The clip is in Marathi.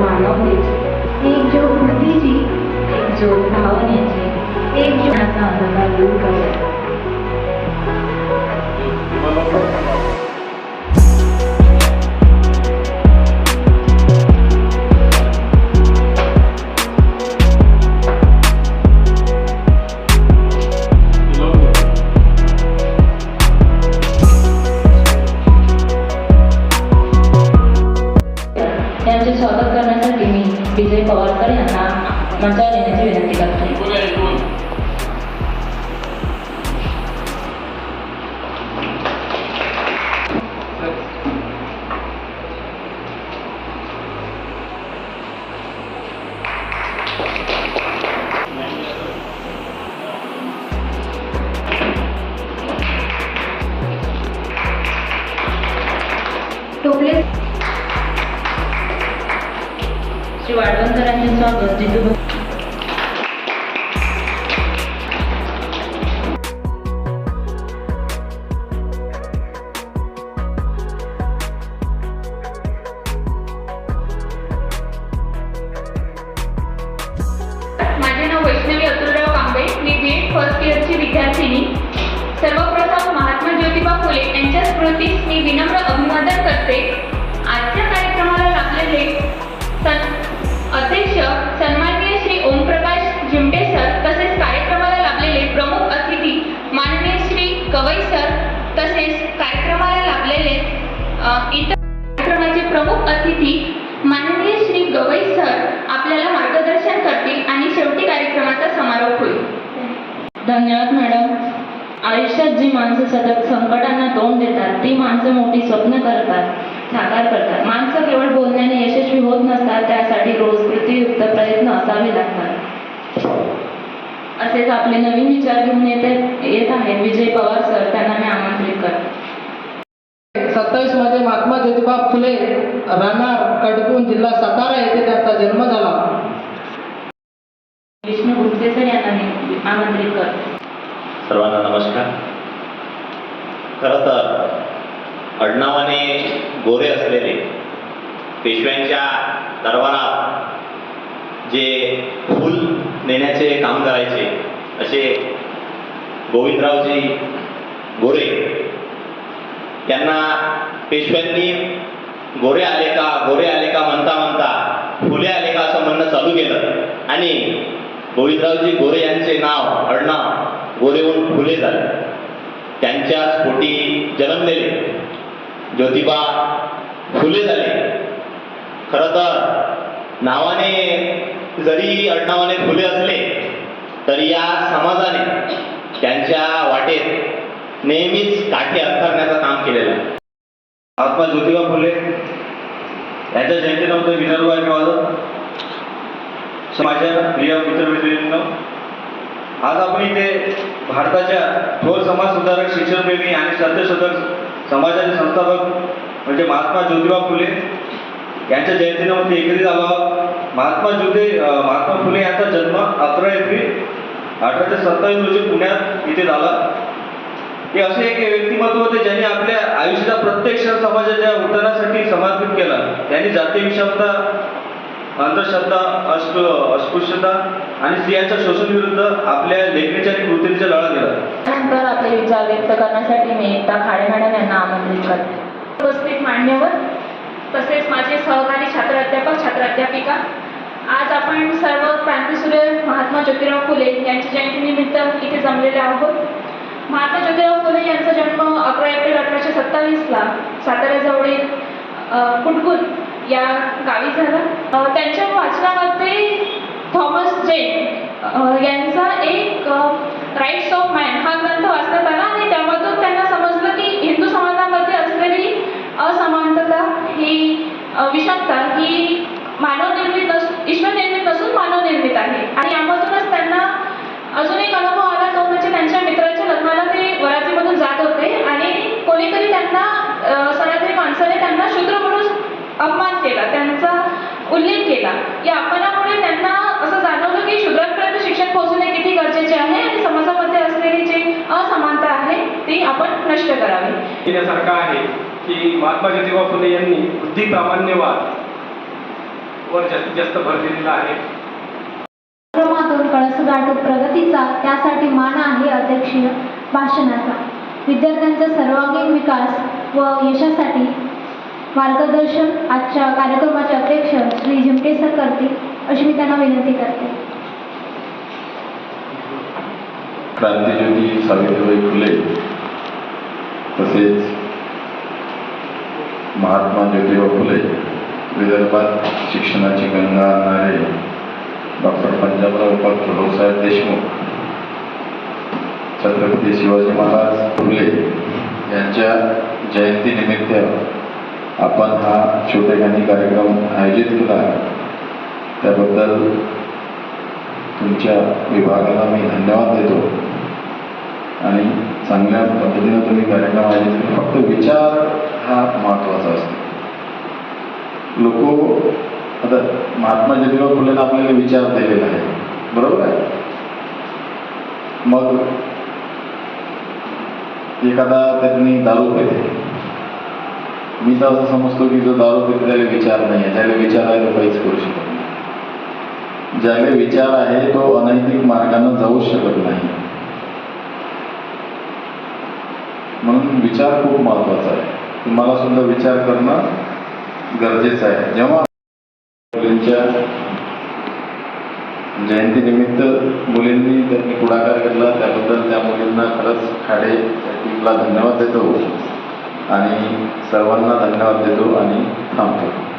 માનવને છે. એક જો બુદ્ધિ છે એક જો ભાવને છે એક જો દૂર કરે टोपले श्री वाढवणकर स्वागत. जिजू ज्योतिबा फुले यांच्या स्मृतीस मी विनम्र अभिवादन करते. आजच्या कार्यक्रमाला लाभलेले सन अध्यक्ष सन्माननीय श्री ओमप्रकाश जिमटे सर तसेच कार्यक्रमाला लाभलेले प्रमुख अतिथी माननीय श्री कवई सर तसेच कार्यक्रमाला लाभलेले इतर कार्यक्रमाचे प्रमुख अतिथी माननीय श्री गवई सर आपल्याला मार्गदर्शन करतील आणि शेवटी कार्यक्रमाचा समारोप होईल. धन्यवाद मॅडम. आयुष्यात जी माणसं सतत संकटांना तोंड देतात ती माणसं मोठी स्वप्न करतात साकार करतात. माणसं केवळ बोलण्याने यशस्वी होत नसतात त्यासाठी रोज कृतीयुक्त प्रयत्न असावे लागतात. असेच आपले नवीन विचार घेऊन येते येत आहेत विजय पवार सर त्यांना मी आमंत्रित करते. सत्तावीसमध्ये महात्मा ज्योतिबा फुले राहणार कडकून जिल्हा सातारा येथे त्यांचा जन्म झाला. विष्णू गुप्ते सर यांना मी आमंत्रित करते. सर्वांना नमस्कार. खरं तर अडनावाने गोरे असलेले पेशव्यांच्या दरबारात जे फूल नेण्याचे काम करायचे असे गोविंदरावजी गोरे त्यांना पेशव्यांनी गोरे आले का गोरे आले का म्हणता म्हणता फुले आले का असं म्हणणं चालू केलं. आणि गोविंदरावजी गोरे यांचे नाव अडनाव गोरेहून फुले झाले. त्यांच्या स्फोटी जन्मलेले. ज्योतिबा फुले झाले. खरं तर नावाने जरी अडनावाने फुले असले तरी या समाजाने त्यांच्या वाटेत नेहमीच काठी अंथरण्याचं काम केलेलं आहे. महात्मा ज्योतिबा फुले. यांच्या जयंतीनिमित्त विदर्भ आहे माझं माझ्या प्रिय मित्रमैत्रिणींनो आज आपण इथे भारताच्या थोर समाज सुधारक शिक्षणप्रेमी आणि सत्यशोधक समाजाचे संस्थापक म्हणजे महात्मा ज्योतिबा फुले यांच्या जयंतीनिमित्त एकत्रित आलो आहोत. महात्मा ज्योति महात्मा फुले यांचा जन्म अकरा एप्रिल अठराशे सत्तावीस रोजी पुण्यात इथे झाला हे असे एक व्यक्तिमत्व होते ज्यांनी आपल्या आयुष्याचा प्रत्येक क्षण समाजाच्या उद्धारासाठी समर्पित केला त्यांनी जाती विषमता अंधश्रद्धा अस्पृ अस्पृश्यता आणि स्त्रियांच्या शोषण विरुद्ध आपल्या लेखणीच्या आणि कृतीचा लढा दिला. त्यानंतर आपले विचार व्यक्त करण्यासाठी मी एकता खाडे मॅडम यांना आमंत्रित करते. उपस्थित मान्यवर तसेच माझे सहकारी छात्र अध्यापक छात्र अध्यापिका आज आपण सर्व क्रांतीसूर्य महात्मा ज्योतिराव फुले यांच्या जयंतीनिमित्त इथे जमलेले आहोत. महात्मा ज्योतिराव फुले यांचा जन्म अकरा एप्रिल अठराशे सत्तावीसला साताऱ्याजवळील कुटकुल या गावी झाला. त्यांच्या वाचनामध्ये थॉमस जेन यांचा एक राईट्स ऑफ मॅन हा ग्रंथ वाचण्यात आला आणि त्यामधून त्यांना समजलं की हिंदू समाजामध्ये असलेली असमानता ही विषमता ही मानव निर्मित नस ईश्वर निर्मित नसून मानव निर्मित आहे आणि यामधूनच त्यांना अजून एक अनुभव आला तो म्हणजे त्यांच्या मित्राच्या लग्नाला ते वरातीमधून जात होते आणि कोणीतरी त्यांना अ, सनातनी माणसाने त्यांना शूद्र म्हणून अपमान केला त्यांचा उल्लेख केला या अपमानामुळे त्यांना असं जाणवलं की शूद्रांपर्यंत शिक्षण पोहोचणे किती गरजेचे आहे आणि समाजामध्ये असलेली जी असमानता आहे ती आपण नष्ट करावी. येण्यासारखा आहे की महात्मा ज्योतिबा फुले यांनी बुद्धी प्रामाण्यवाद वर जास्तीत जास्त भर दिलेला आहे. क्रमातून कळस गाठू प्रगतीचा त्यासाठी मान आहे अध्यक्षीय भाषणाचा. विद्यार्थ्यांचा सर्वांगीण विकास व यशासाठी मार्गदर्शन आजच्या कार्यक्रमाचे अध्यक्ष श्री झिमटे सर करतील अशी मी त्यांना विनंती करते. क्रांतीज्योती सावित्रीबाई फुले तसेच महात्मा ज्योतिबा फुले विदर्भात शिक्षणाची गंगा आणणारे डॉक्टर पंजाबराव उपाध्याय भाऊसाहेब देशमुख छत्रपती शिवाजी महाराज फुले यांच्या जयंतीनिमित्त आपण हा छोटेखानी कार्यक्रम आयोजित केला त्याबद्दल तुमच्या विभागाला मी धन्यवाद देतो. आणि चांगल्या पद्धतीनं तुम्ही कार्यक्रम आयोजित फक्त विचार हा महत्त्वाचा असतो. लोक आता महात्मा ज्योतिबा फुलेनं आपल्याला विचार दिलेला आहे. बरोबर आहे? मग एखादा त्यांनी दारू पिते. मी तर असं समजतो की जो दारू पिते त्याला विचार नाही आहे त्याला विचार आहे तो काहीच करू शकत नाही. ज्याला विचार आहे तो अनैतिक मार्गाने जाऊ शकत नाही. म्हणून विचार खूप महत्त्वाचा आहे. तुम्हाला सुद्धा विचार करणं गरजेचं आहे. जेव्हा मुलींच्या जयंतीनिमित्त मुलींनी त्यांनी पुढाकार घेतला त्याबद्दल त्या मुलींना खरंच खाडे टीमला धन्यवाद देतो. आणि सर्वांना धन्यवाद देतो आणि थांबतो.